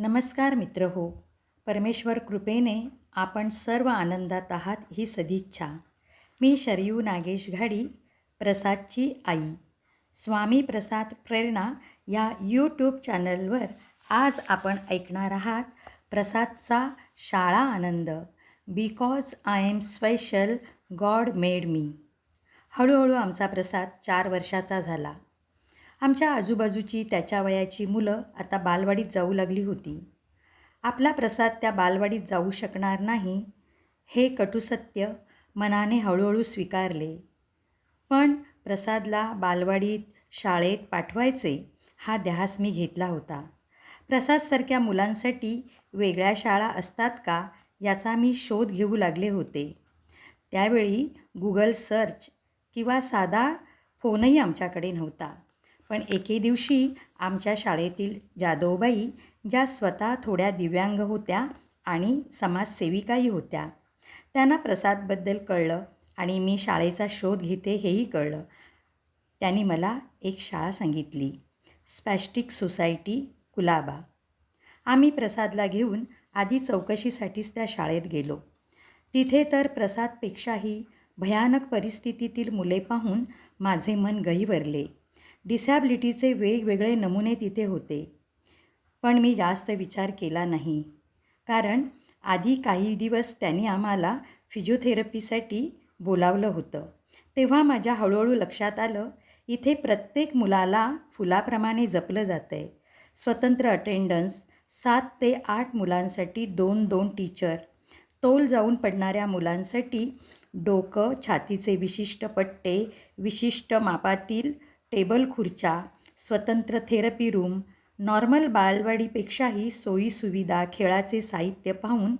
नमस्कार मित्र हो परमेश्वर कृपेने आपण सर्व आनंदात आहात ही सदिच्छा. मी शरयू नागेश घाडी प्रसादची आई. स्वामी प्रसाद प्रेरणा या यूट्यूब चॅनलवर आज आपण ऐकणार आहात प्रसादचा शाळा आनंद. Because I'm special God made मी हळूहळू आमचा प्रसाद चार वर्षाचा झाला. आमच्या आजूबाजूची त्याच्या वयाची मुलं आता बालवाडीत जाऊ लागली होती. आपला प्रसाद त्या बालवाडीत जाऊ शकणार नाही हे कटुसत्य मनाने हळूहळू स्वीकारले. पण प्रसादला बालवाडीत शाळेत पाठवायचे हा ध्यास मी घेतला होता. प्रसादसारख्या मुलांसाठी वेगळ्या शाळा असतात का याचा मी शोध घेऊ लागले होते. त्यावेळी गुगल सर्च किंवा साधा फोनही आमच्याकडे नव्हता. पण एके दिवशी आमच्या शाळेतील जाधवबाई ज्या स्वतः थोड्या दिव्यांग होत्या आणि समाजसेविकाही होत्या त्यांना प्रसादबद्दल कळलं आणि मी शाळेचा शोध घेते हेही कळलं. त्यांनी मला एक शाळा सांगितली स्पॅस्टिक सोसायटी कुलाबा. आम्ही प्रसादला घेऊन आधी चौकशीसाठीच त्या शाळेत गेलो. तिथे तर प्रसादपेक्षाही भयानक परिस्थितीतील मुले पाहून माझे मन गहिवरले. डिसॅबिलिटीचे वेगवेगळे नमुने तिथे होते. पण मी जास्त विचार केला नाही. कारण आधी काही दिवस त्यांनी आम्हाला फिजिओथेरपीसाठी बोलावलं होतं. तेव्हा माझ्या हळूहळू लक्षात आलं इथे प्रत्येक मुलाला फुलाप्रमाणे जपलं जातं आहे स्वतंत्र अटेंडन्स सात ते आठ मुलांसाठी दोन दोन टीचर तोल जाऊन पडणाऱ्या मुलांसाठी डोकं छातीचे विशिष्ट पट्टे विशिष्ट मापातील टेबल खुर्च्या स्वतंत्र थेरपी रूम नॉर्मल बालवाडीपेक्षाही सोयीसुविधा खेळाचे साहित्य पाहून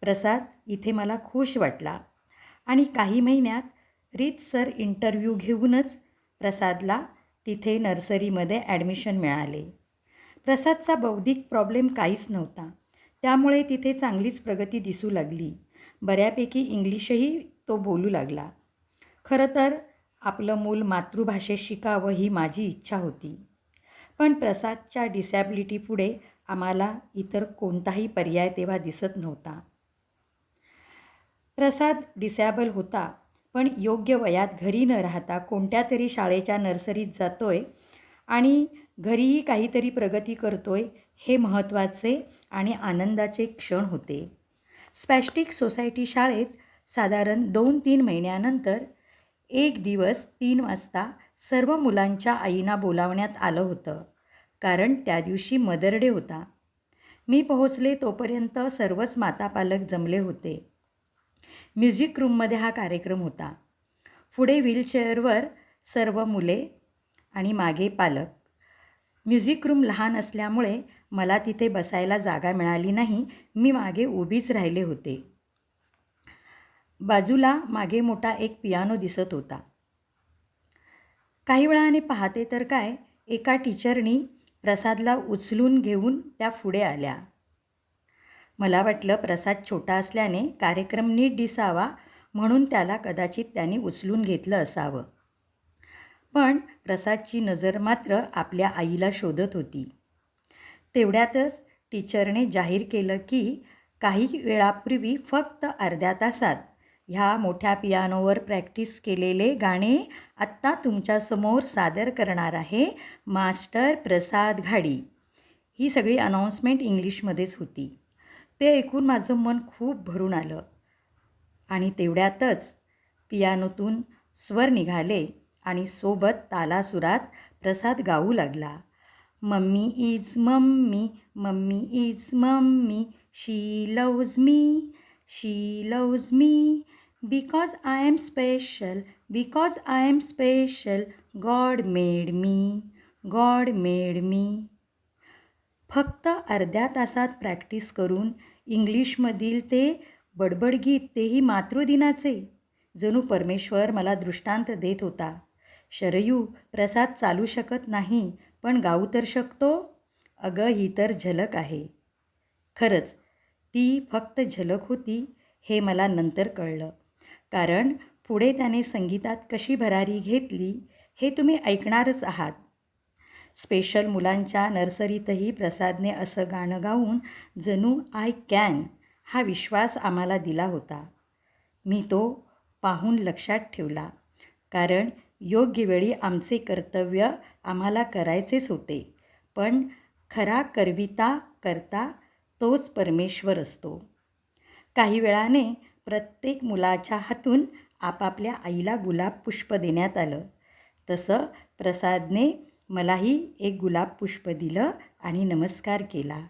प्रसाद इथे मला खुश वाटला. आणि काही महिन्यात रीतसर इंटरव्ह्यू घेऊनच प्रसादला तिथे नर्सरीमध्ये ॲडमिशन मिळाले. प्रसादचा बौद्धिक प्रॉब्लेम काहीच नव्हता. त्यामुळे तिथे चांगलीच प्रगती दिसू लागली. बऱ्यापैकी इंग्लिशही तो बोलू लागला. खरं तर आपलं मूल मातृभाषेत शिकावं ही माझी इच्छा होती. पण प्रसादच्या डिसॅबिलिटीपुढे आम्हाला इतर कोणताही पर्याय तेव्हा दिसत नव्हता. प्रसाद डिसॅबल होता पण योग्य वयात घरी न राहता कोणत्या तरी शाळेच्या नर्सरीत जातोय आणि घरीही काहीतरी प्रगती करतोय हे महत्त्वाचे आणि आनंदाचे क्षण होते. स्पॅस्टिक सोसायटी शाळेत साधारण दोन तीन महिन्यानंतर एक दिवस तीन वाजता सर्व मुलांच्या आईंना बोलावण्यात आलं होतं कारण त्या दिवशी मदर डे होता. मी पोहोचले तोपर्यंत सर्वच माता पालक जमले होते. म्युझिक रूममध्ये हा कार्यक्रम होता. पुढे व्हीलचेअरवर सर्व मुले आणि मागे पालक. म्युझिक रूम लहान असल्यामुळे मला तिथे बसायला जागा मिळाली नाही मी मागे उभीच राहिले होते. बाजूला मागे मोठा एक पियानो दिसत होता. काही वेळाने पाहते तर काय एका टीचरनी प्रसादला उचलून घेऊन त्या पुढे आल्या. मला वाटलं प्रसाद छोटा असल्याने कार्यक्रम नीट दिसावा म्हणून त्याला कदाचित त्यांनी उचलून घेतलं असावं. पण प्रसादची नजर मात्र आपल्या आईला शोधत होती. तेवढ्यातच टीचरने जाहीर केलं की काही वेळापूर्वी फक्त अर्ध्या तासात ह्या मोठ्या पियानोवर प्रॅक्टिस केलेले गाणे आत्ता तुमच्यासमोर सादर करणार आहे मास्टर प्रसाद घाडी. ही सगळी अनाऊन्समेंट इंग्लिशमध्येच होती. ते ऐकून माझं मन खूप भरून आलं. आणि तेवढ्यातच पियानोतून स्वर निघाले आणि सोबत तालासुरात प्रसाद गाऊ लागला. Mummy is mummy mummy is mummy she loves me she loves me because I'm special because I'm special God made me God made me फक्त अर्ध्या तासात प्रॅक्टिस करून इंग्लिशमधील ते बडबड गीत तेही मातृदिनाचे. जणू परमेश्वर मला दृष्टांत देत होता. शरयू प्रसाद चालू शकत नाही पण गाऊ तर शकतो. अगं ही तर झलक आहे. खरंच ती फक्त झलक होती हे मला नंतर कळलं. कारण पुढे त्याने संगीतात कशी भरारी घेतली हे तुम्ही ऐकणारच आहात. स्पेशल मुलांच्या नर्सरीतही प्रसादने असं गाणं गाऊन जणू आय कॅन हा विश्वास आम्हाला दिला होता. मी तो पाहून लक्षात ठेवला कारण योग्य वेळी आमचे कर्तव्य आम्हाला करायचेच होते पण खरा करविता करता तोच परमेश्वर असतो. काही वेळाने प्रत्येक मुलाच्या हातून आपापल्या आईला गुलाब पुष्प देण्यात आलं. तसं प्रसादने मलाही एक गुलाब पुष्प दिलं आणि नमस्कार केला.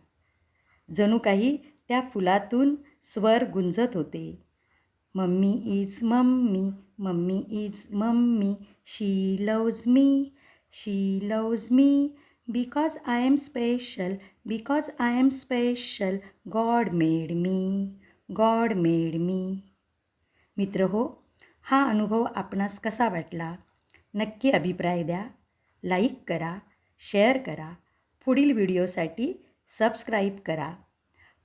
जणू काही त्या फुलातून स्वर गुंजत होते. Mummy is mummy mummy is mummy she loves me she loves me because I'm special because I'm special God made me God made me. मित्र हो हा अनुभव आपणास कसा वाटला? नक्की अभिप्राय द्या लाईक करा शेअर करा पुढील व्हिडिओसाठी सबस्क्राईब करा.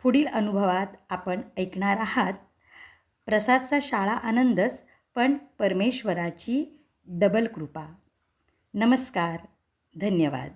पुढील अनुभवात आपण ऐकणार आहात प्रसादचा शाळा आनंदच पण परमेश्वराची डबल कृपा. नमस्कार धन्यवाद.